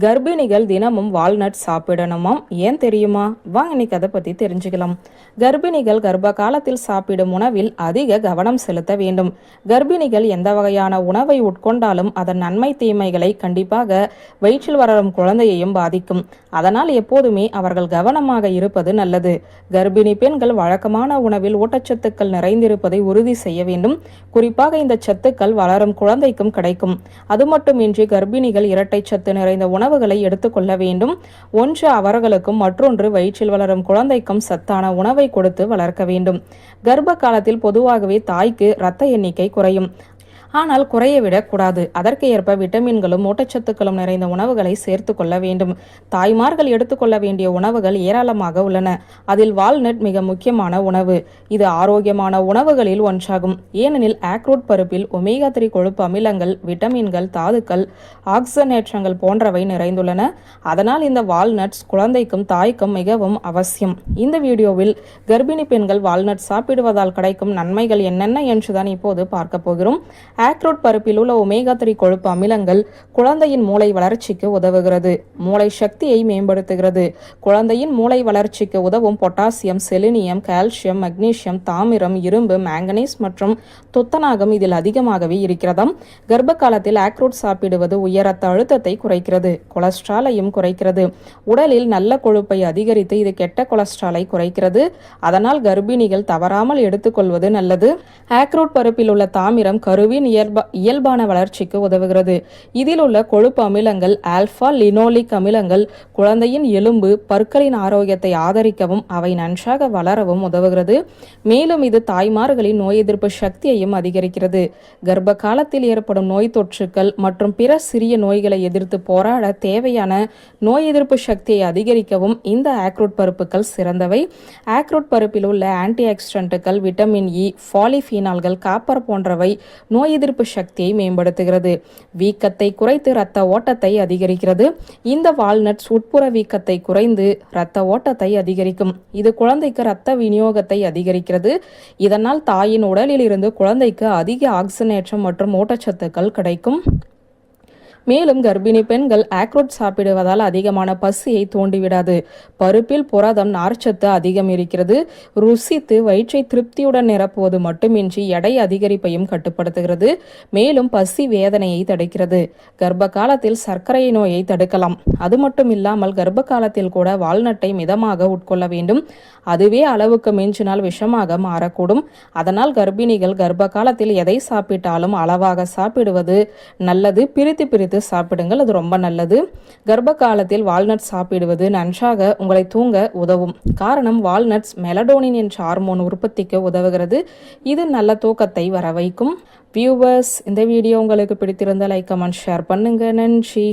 கர்ப்பிணிகள் தினமும் வால்நட் சாப்பிடணுமாம்? ஏன் தெரியுமா? வாங்க இன்னைக்கு அதை பற்றி தெரிஞ்சுக்கலாம். கர்ப்பிணிகள் கர்ப்ப காலத்தில் சாப்பிடும் உணவில் அதிக கவனம் செலுத்த வேண்டும். கர்ப்பிணிகள் எந்த வகையான உணவை உட்கொண்டாலும் அதன் நன்மை தீமைகளை கண்டிப்பாக வயிற்றில் வளரும் குழந்தையையும் பாதிக்கும். அதனால் எப்போதுமே அவர்கள் கவனமாக இருப்பது நல்லது. கர்ப்பிணி பெண்கள் வழக்கமான உணவில் ஊட்டச்சத்துக்கள் நிறைந்திருப்பதை உறுதி செய்ய வேண்டும். குறிப்பாக இந்த சத்துக்கள் வளரும் குழந்தைக்கும் கிடைக்கும். அது மட்டுமின்றி கர்ப்பிணிகள் இரட்டை சத்து நிறைந்த உணவுகளை எடுத்துக்கொள்ள வேண்டும். ஒன்று அவர்களுக்கும் மற்றொன்று வயிற்றில் வளரும் குழந்தைக்கும் சத்தான உணவை கொடுத்து வளர்க்க வேண்டும். கர்ப்ப காலத்தில் பொதுவாகவே தாய்க்கு இரத்த எண்ணிக்கை குறையும். ஆனால் குறைய விடக்கூடாது. அதற்கு ஏற்ப விட்டமின்களும் ஊட்டச்சத்துக்களும் நிறைந்த உணவுகளை சேர்த்து கொள்ள வேண்டும். தாய்மார்கள் எடுத்துக்கொள்ள வேண்டிய உணவுகள் ஏராளமாக உள்ளன. அதில் வால்நட் மிக முக்கியமான உணவு. இது ஆரோக்கியமான உணவுகளில் ஒன்றாகும். ஏனெனில் ஆக்ரூட் பருப்பில் ஒமேகா த்ரீ கொழுப்பு அமிலங்கள் விட்டமின்கள் தாதுக்கள் ஆக்சனேற்றங்கள் போன்றவை நிறைந்துள்ளன. அதனால் இந்த வால்நட்ஸ் குழந்தைக்கும் தாய்க்கும் மிகவும் அவசியம். இந்த வீடியோவில் கர்ப்பிணி பெண்கள் வால்நட் சாப்பிடுவதால் கிடைக்கும் நன்மைகள் என்னென்ன என்றுதான் இப்போது பார்க்க போகிறோம். ஆக்ரோட் பருப்பில் உள்ள ஒமேகா த்ரீ கொழுப்பு அமிலங்கள் குழந்தையின் மூளை வளர்ச்சிக்கு உதவுகிறது. மூளை சக்தியை மேம்படுத்துகிறது. குழந்தையின் மூளை வளர்ச்சிக்கு உதவும் பொட்டாசியம் செலினியம் கால்சியம் மக்னீசியம் தாமிரம் இரும்பு மேங்கனீஸ் மற்றும் துத்தநாகம் இதில் அதிகமாகவே இருக்கிறதாம். கர்ப்ப காலத்தில் ஆக்ரோட் சாப்பிடுவது உயர் ரத்த அழுத்தத்தை குறைக்கிறது. கொலஸ்ட்ராலையும் குறைக்கிறது. உடலில் நல்ல கொழுப்பை அதிகரித்து இது கெட்ட கொலஸ்ட்ராலை குறைக்கிறது. அதனால் கர்ப்பிணிகள் தவறாமல் எடுத்துக்கொள்வது நல்லது. ஆக்ரோட் பருப்பில் உள்ள தாமிரம் கருவின் இயல்பா இயல்பான வளர்ச்சிக்கு உதவுகிறது. இதில் உள்ள கொழுப்பு அமிலங்கள் ஆல்பா லினோலிக் அமிலங்கள் குழந்தையின் எலும்பு பற்களின் ஆரோக்கியத்தை ஆதரிக்கவும் அவை நன்றாக வளரவும் உதவுகிறது. மேலும் இது தாய்மார்களின் நோய் எதிர்ப்பு சக்தியையும் அதிகரிக்கிறது. கர்ப்ப காலத்தில் ஏற்படும் நோய் தொற்றுக்கள் மற்றும் பிற சிறிய நோய்களை எதிர்த்து போராட தேவையான நோய் எதிர்ப்பு சக்தியை அதிகரிக்கவும் இந்த ஆக்ரூட் பருப்புகள் சிறந்தவை. ஆக்ரூட் பருப்பில் உள்ள ஆன்டி ஆக்சிடென்ட்டுகள் விட்டமின் இ பாலிஃபீனால்கள் காப்பர் போன்றவை நோய் எதிர்ப்பு சக்தியை மேம்படுத்துகிறது. வீக்கத்தை குறைத்து இரத்த ஓட்டத்தை அதிகரிக்கிறது. இந்த வால்நட்ஸ் உட்புற வீக்கத்தை குறைந்து இரத்த ஓட்டத்தை அதிகரிக்கும். இது குழந்தைக்கு இரத்த விநியோகத்தை அதிகரிக்கிறது. இதனால் தாயின் உடலில் இருந்து குழந்தைக்கு அதிக ஆக்சிஜனேற்றம் மற்றும் ஊட்டச்சத்துக்கள் கிடைக்கும். மேலும் கர்ப்பிணி பெண்கள் ஆக்ரோட் சாப்பிடுவதால் அதிகமான பசியை தூண்டிவிடாது. பருப்பில் புரதம் நார்ச்சத்து அதிகம் இருக்கிறது. ருசித்து வயிற்றை திருப்தியுடன் நிரப்புவது மட்டுமின்றி எடை அதிகரிப்பையும் கட்டுப்படுத்துகிறது. மேலும் பசி வேதனையை தடுக்கிறது. கர்ப்ப காலத்தில் சர்க்கரை நோயை தடுக்கலாம். அது மட்டும் இல்லாமல் கர்ப்ப காலத்தில் கூட வால்நட்டை மிதமாக உட்கொள்ள வேண்டும். அதுவே அளவுக்கு மிஞ்சினால் விஷமாக மாறக்கூடும். அதனால் கர்ப்பிணிகள் கர்ப்ப காலத்தில் எதை சாப்பிட்டாலும் அளவாக சாப்பிடுவது நல்லது. பிரித்து பிரித்து எடுத்து சாப்பிடுங்கள் அது ரொம்ப நல்லது. கர்ப்ப காலத்தில் வால்நட்ஸ் சாப்பிடுவது நன்றாக உங்களை தூங்க உதவும். காரணம் வால்நட்ஸ் மெலடோனின் என்ற ஹார்மோன் உற்பத்திக்கு உதவுகிறது. இது நல்ல தூக்கத்தை வர வைக்கும் வியூவர்ஸ் இந்த வீடியோ உங்களுக்கு பிடித்திருந்தால் லைக் கமெண்ட் ஷேர் பண்ணுங்க. நன்றி.